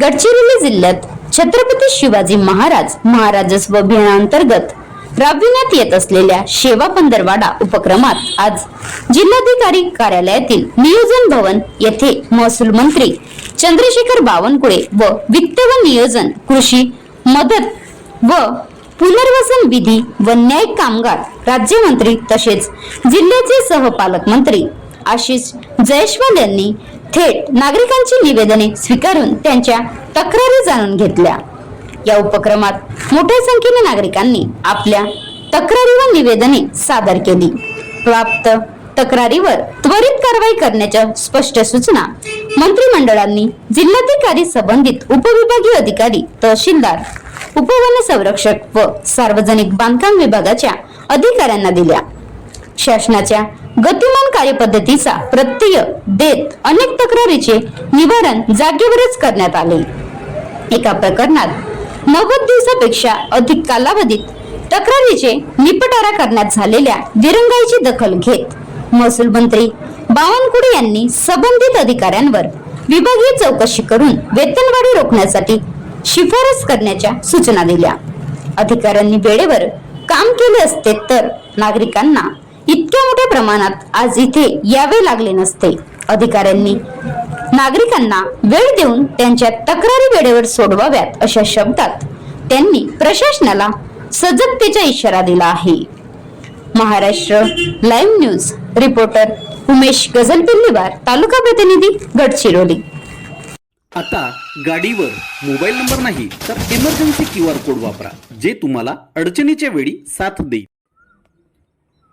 गडचिरोली जिल्ह्यात छत्रपती शिवाजी महाराज महाराजस्व अभियानांतर्गत राबविण्यात येत असलेल्या सेवा पंधरवाडा उपक्रमात आज जिल्हाधिकारी कार्यालयातील नियोजन भवन येथे महसूल मंत्री चंद्रशेखर बावनकुळे व वित्त व नियोजन कृषी मदत व पुनर्वसन विधी व न्याय कामगार राज्यमंत्री तसेच जिल्ह्याचे सहपालकमंत्री आशिष जयस्वाल यांनी थेट नागरिकांची निवेदने स्वीकारून त्यांच्या तक्रारी जाणून घेतल्या. या उपक्रमात मोठ्या संख्येने नागरिकांनी आपल्या तक्रारी व निवेदने सादर केली. प्राप्त तक्रारीवर त्वरित कारवाई करण्याच्या स्पष्ट सूचना मंत्रिमंडळांनी जिल्हाधिकारी संबंधित उपविभागीय अधिकारी तहसीलदार उपवन संरक्षक व सार्वजनिक बांधकाम विभागाच्या अधिकाऱ्यांना दिल्या. शासनाच्या गतिमान कार्यपद्धतीचा प्रत्यय देत अनेक तक्रारीचे निवारण जागेवरच करण्यात आले. एका प्रकरणात नव्वद दिवसापेक्षा अधिक कालावधीत तक्रारीचे निपटारा करण्यात झालेल्या दिरंगाईची दखल घेत महसूल मंत्री बावनकुळे यांनी संबंधित अधिकाऱ्यांवर विभागीय चौकशी करून वेतनवाढी रोखण्यासाठी शिफारस करण्याच्या सूचना दिल्या. अधिकाऱ्यांनी वेळेवर काम केले असते तर नागरिकांना इतक्या मोठ्या प्रमाणात आज इथे यावे लागले नसते. अधिकाऱ्यांनी नागरिकांना वेळ देऊन त्यांच्या तक्रारी वेळेवर सोडवाव्यात अशा शब्दात त्यांनी प्रशासनाला सजगतेचा इशारा दिला आहे. Maharashtra live news reporter Umesh Gajalpilliwar taluka प्रतिनिधी गडचिरोली. आता गाडीवर मोबाईल नंबर नाही तर इमर्जन्सी क्यू आर कोड वापरा जे तुम्हाला अडचणीच्या वेळी साथ देईल.